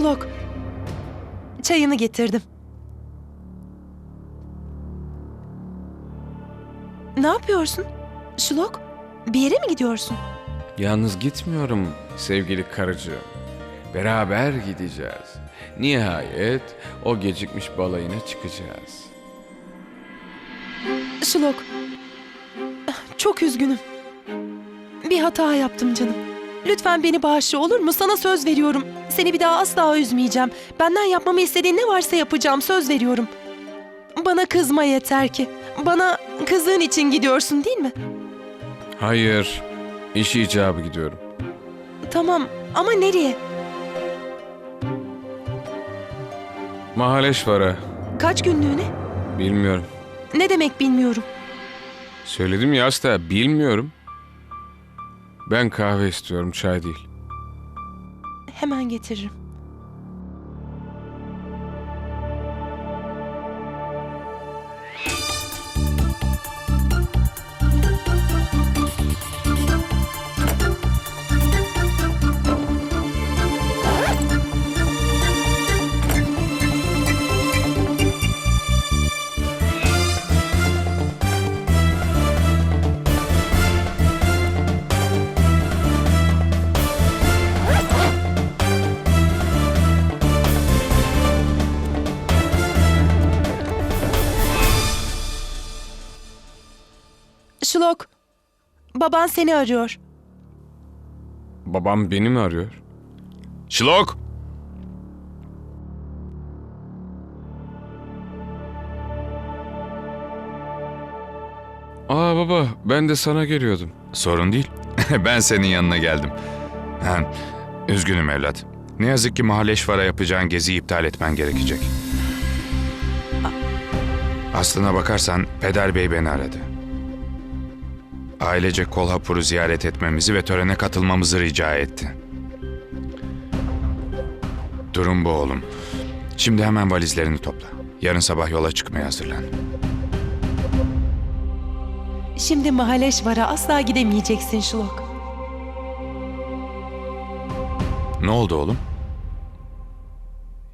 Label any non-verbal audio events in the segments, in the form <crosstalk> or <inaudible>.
Şulok. Çayını getirdim. Ne yapıyorsun? Şulok, bir yere mi gidiyorsun? Yalnız gitmiyorum sevgili karıcığım. Beraber gideceğiz. Nihayet o gecikmiş balayına çıkacağız. Şulok, çok üzgünüm. Bir hata yaptım canım. Lütfen beni bağışla olur mu? Sana söz veriyorum. Seni bir daha asla üzmeyeceğim. Benden yapmamı istediğin ne varsa yapacağım. Söz veriyorum. Bana kızma yeter ki. Bana kızığın için gidiyorsun değil mi? Hayır, iş icabı gidiyorum. Tamam ama nereye? Mahaleşvara, Kaç günlüğüne? bilmiyorum. Ne demek bilmiyorum. Söyledim ya hasta, bilmiyorum. Ben kahve istiyorum, çay değil. Hemen getiririm. Baban seni arıyor. Babam beni mi arıyor? Şlok! Aa baba, ben de sana geliyordum. Sorun değil. <laughs> ben senin yanına geldim. Ha, üzgünüm evlat. Ne yazık ki Mahaleşvar'a yapacağın geziyi iptal etmen gerekecek. Aslına bakarsan Peder Bey beni aradı. Ailece Kolhapur'u ziyaret etmemizi ve törene katılmamızı rica etti. Durum bu oğlum. Şimdi hemen valizlerini topla. Yarın sabah yola çıkmaya hazırlan. Şimdi Mahaleşvar'a asla gidemeyeceksin Şulok. Ne oldu oğlum?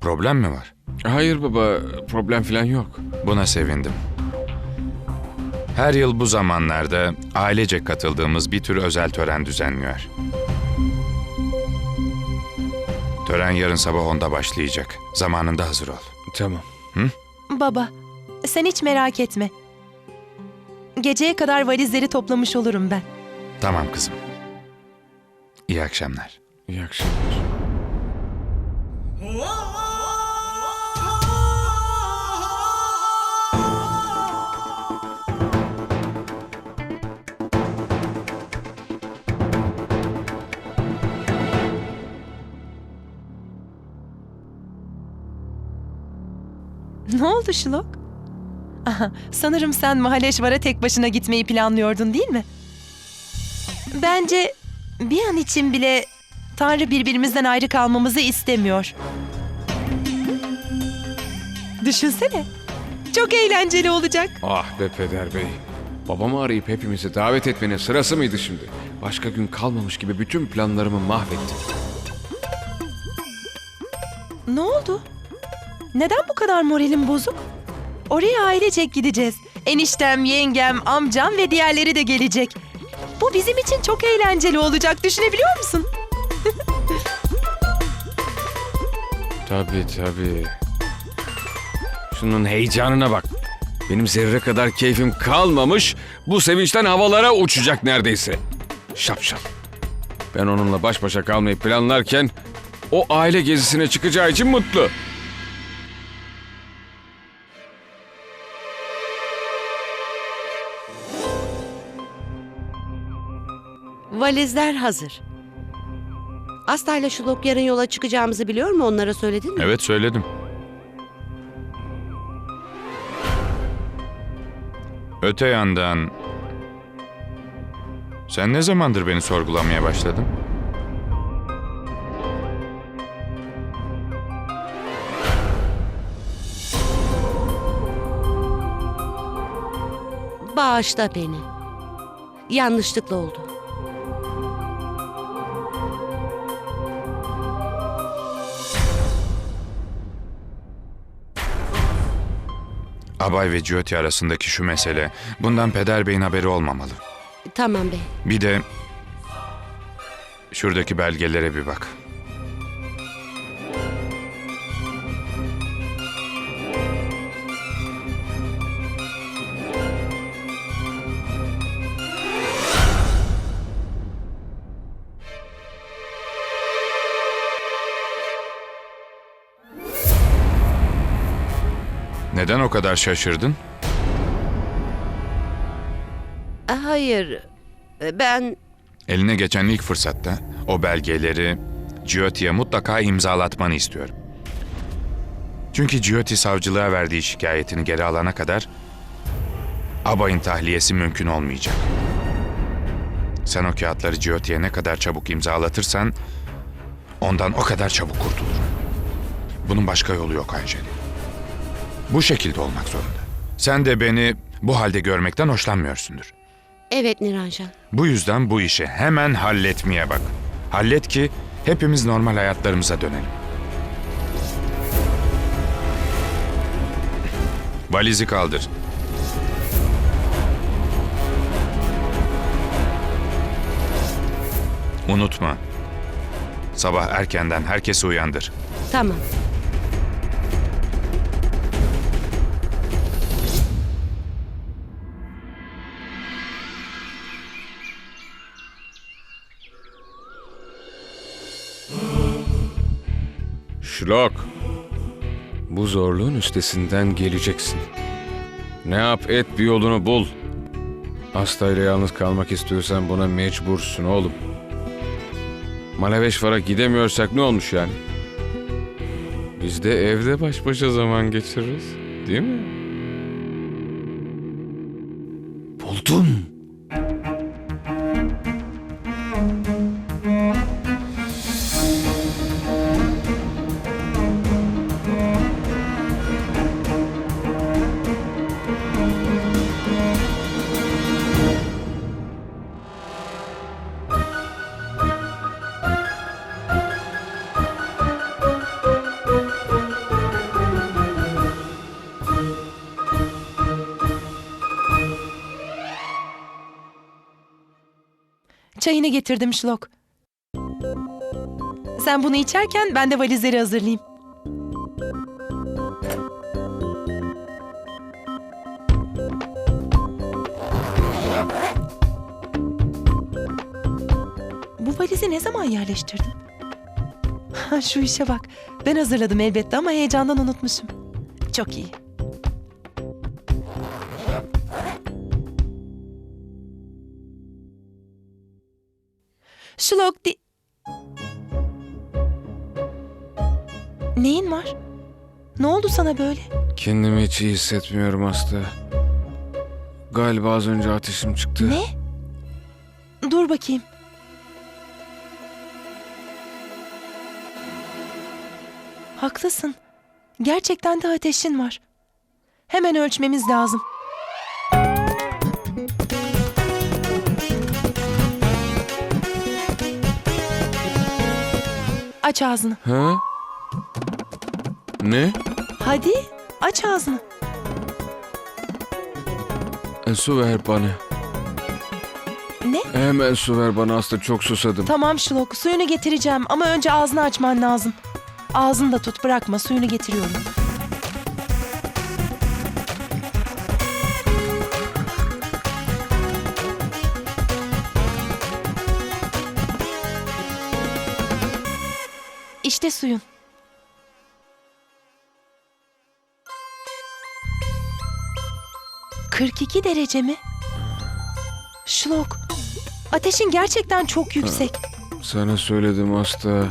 Problem mi var? Hayır baba, problem falan yok. Buna sevindim. Her yıl bu zamanlarda ailece katıldığımız bir tür özel tören düzenliyor. Tören yarın sabah 10'da başlayacak. Zamanında hazır ol. Tamam. Baba, sen hiç merak etme. Geceye kadar valizleri toplamış olurum ben. Tamam kızım. İyi akşamlar. İyi akşamlar. Oldu Şulok? Aha, sanırım sen Mahaleşvar'a tek başına gitmeyi planlıyordun değil mi? Bence bir an için bile Tanrı birbirimizden ayrı kalmamızı istemiyor. Düşünsene. Çok eğlenceli olacak. Ah be Peder Bey. Babamı arayıp hepimizi davet etmenin sırası mıydı şimdi? Başka gün kalmamış gibi bütün planlarımı mahvettin. Ne oldu? Neden bu kadar moralim bozuk? Oraya ailecek gideceğiz. Eniştem, yengem, amcam ve diğerleri de gelecek. Bu bizim için çok eğlenceli olacak. Düşünebiliyor musun? <laughs> Tabii tabii. Şunun heyecanına bak. Benim zerre kadar keyfim kalmamış. Bu sevinçten havalara uçacak neredeyse. Şapşal. Ben onunla baş başa kalmayı planlarken o aile gezisine çıkacağı için mutlu. Valizler hazır. Asta ile Şulok yarın yola çıkacağımızı biliyor mu? Onlara söyledin mi? Evet söyledim. Öte yandan... Sen ne zamandır beni sorgulamaya başladın? Bağışla beni. Yanlışlıkla oldu. Abay ve Jyoti arasındaki şu mesele, bundan Peder Bey'in haberi olmamalı. Tamam bey. Bir de şuradaki belgelere bir bak. Neden o kadar şaşırdın? Hayır. Ben Eline geçen ilk fırsatta o belgeleri Gioti'ye mutlaka imzalatmanı istiyorum. Çünkü Gioti savcılığa verdiği şikayetini geri alana kadar abayın tahliyesi mümkün olmayacak. Sen o kağıtları Gioti'ye ne kadar çabuk imzalatırsan ondan o kadar çabuk kurtulur. Bunun başka yolu yok Anjeli. Bu şekilde olmak zorunda. Sen de beni bu halde görmekten hoşlanmıyorsundur. evet Niranjan. Bu yüzden bu işi hemen halletmeye bak. Hallet ki hepimiz normal hayatlarımıza dönelim. Valizi kaldır. Unutma. Sabah erkenden herkesi uyandır. Tamam. Şlok. Bu zorluğun üstesinden geleceksin. Ne yap et bir yolunu bul. Hasta ile yalnız kalmak istiyorsan buna mecbursun oğlum. Maleveşvar'a gidemiyorsak ne olmuş yani? Biz de evde baş başa zaman geçiririz. Değil mi? Çayını getirdim Şlok. Sen bunu içerken ben de valizleri hazırlayayım. Bu valizi ne zaman yerleştirdin? Ha, Şu işe bak. Ben hazırladım elbette ama heyecandan unutmuşum. Çok iyi. Şlok di... Neyin var? Ne oldu sana böyle? Kendimi hiç iyi hissetmiyorum hasta. Galiba az önce ateşim çıktı. Ne? Dur bakayım. Haklısın. Gerçekten de ateşin var. Hemen ölçmemiz lazım. Aç ağzını. Ha? Ne? Hadi aç ağzını. E, su ver bana. Ne? Hemen su ver bana hasta çok susadım. Tamam Şlok suyunu getireceğim ama önce ağzını açman lazım. Ağzını da tut bırakma suyunu getiriyorum. İşte suyun. ...42 derece mi? Şlok, ateşin gerçekten çok yüksek. Sana söyledim hasta.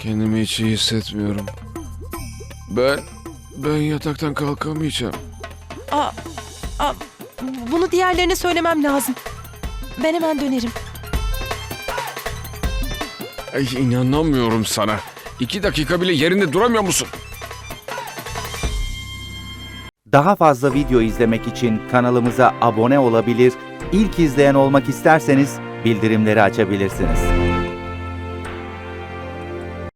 Kendimi hiç iyi hissetmiyorum. Ben, ben yataktan kalkamayacağım. Aa, aa, bunu diğerlerine söylemem lazım. Ben hemen dönerim. Ay inanamıyorum sana. İki dakika bile yerinde duramıyor musun? Daha fazla video izlemek için kanalımıza abone olabilir, ilk izleyen olmak isterseniz bildirimleri açabilirsiniz.